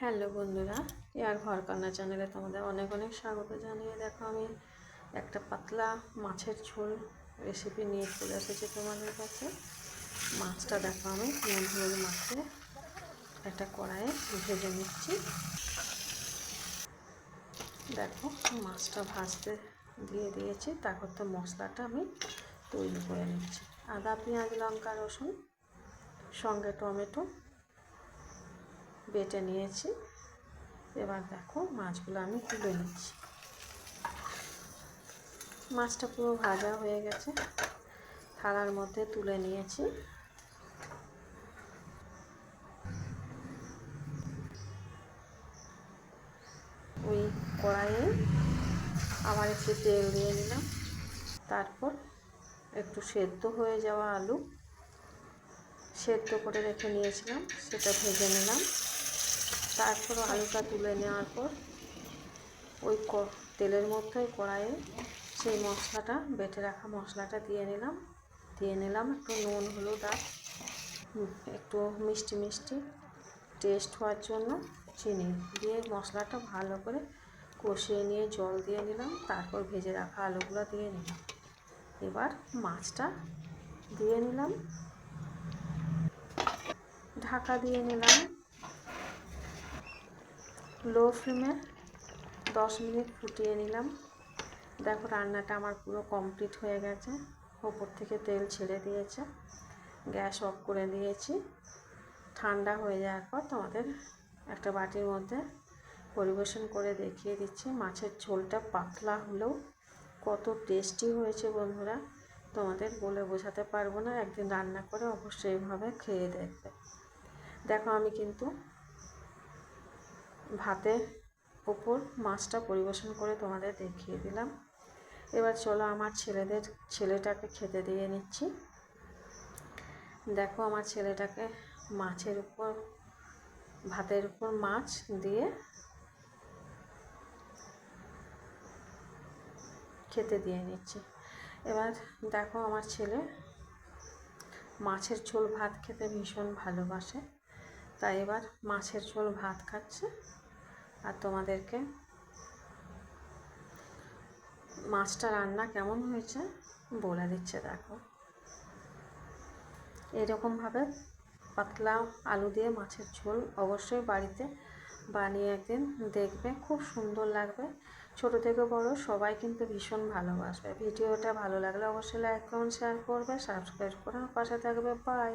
Hello বন্ধুরা, ইয়ার ঘর কান্না চ্যানেলে তোমাদের অনেক অনেক স্বাগত জানিয়ে দেখো আমি একটা পাতলা মাছের ঝোল রেসিপি নিয়ে চলে এসেছি তোমাদের কাছে। মাছটা দেখো আমি নুন, হলুদ মাছে একটা কড়াইয়ে ভেজে নিচ্ছি। দেখো মাছটা ভাজতে দিয়ে দিয়েছি, তারপর তো মশলাটা আমি তৈরি করে নিচ্ছি। আদা, পেঁয়াজ, লঙ্কা, রসুন, সঙ্গে টমেটো বেটে নিয়েছি। এবার দেখো মাছগুলো আমি তুলে নিচ্ছি। মাছটা পুরো ভাজা হয়ে গেছে। থালার মধ্যে তুলে নিয়েছি। ওই কড়াইয়ে আবার একটু তেল দিয়ে নিলাম। তারপর একটু সেদ্ধ হয়ে যাওয়া আলু সেদ্ধ করে রেখে নিয়েছিলাম, সেটা ভেজে নিলাম। তারপর আলুটা তুলে নেওয়ার পর ওই তেলের মধ্যে কড়াইয়ে সেই মশলাটা, বেটে রাখা মশলাটা দিয়ে নিলাম। দিয়ে নিলাম একটু নুন, হলুদ আর একটু মিষ্টি মিষ্টি টেস্ট হওয়ার জন্য চিনি। দিয়ে মশলাটা ভালো করে কষিয়ে নিয়ে জল দিয়ে নিলাম, তারপর ভেজে রাখা আলুগুলো দিয়ে নিলাম। এবার মাছটা দিয়ে নিলাম। ঢাকা দিয়ে নিলাম। লো ফ্লেমে দশ মিনিট ফুটিয়ে নিলাম। দেখো রান্নাটা আমার পুরো কমপ্লিট হয়ে গেছে। ওপর থেকে তেল ছেড়ে দিয়েছে। গ্যাস অফ করে দিয়েছি। ঠান্ডা হয়ে যাওয়ার পর তোমাদের একটা বাটির মধ্যে পরিবেশন করে দেখিয়ে দিচ্ছি। মাছের ঝোলটা পাতলা হলেও কত টেস্টি হয়েছে বন্ধুরা। তোমাদের বলে বোঝাতে পারব না। একদিন রান্না করে অবশ্যই এইভাবে খেয়ে দেখবে। দেখো আমি কিন্তু ভাতের ওপর মাছটা পরিবেশন করে তোমাদের দেখিয়ে দিলাম। এবার চলো আমার ছেলেদের, ছেলেটাকে খেতে দিয়ে নিচ্ছি। দেখো আমার ছেলেটাকে মাছের উপর, ভাতের উপর মাছ দিয়ে খেতে দিয়ে নিচ্ছি। এবার দেখো আমার ছেলে মাছের ঝোল ভাত খেতে ভীষণ ভালোবাসে। তাই এবার মাছের ঝোল ভাত খাচ্ছে। আর তোমাদেরকে মাছটা রান্না কেমন হয়েছে বলে দিচ্ছে, দেখো। এরকমভাবে পাতলা আলু দিয়ে মাছের ঝোল অবশ্যই বাড়িতে বানিয়ে একদিন দেখবে, খুব সুন্দর লাগবে। ছোট থেকে বড় সবাই কিন্তু ভীষণ ভালোবাসবে। ভিডিওটা ভালো লাগলে অবশ্যই লাইক কমেন্ট শেয়ার করবে সাবস্ক্রাইব করে পাশে থাকবে। বাই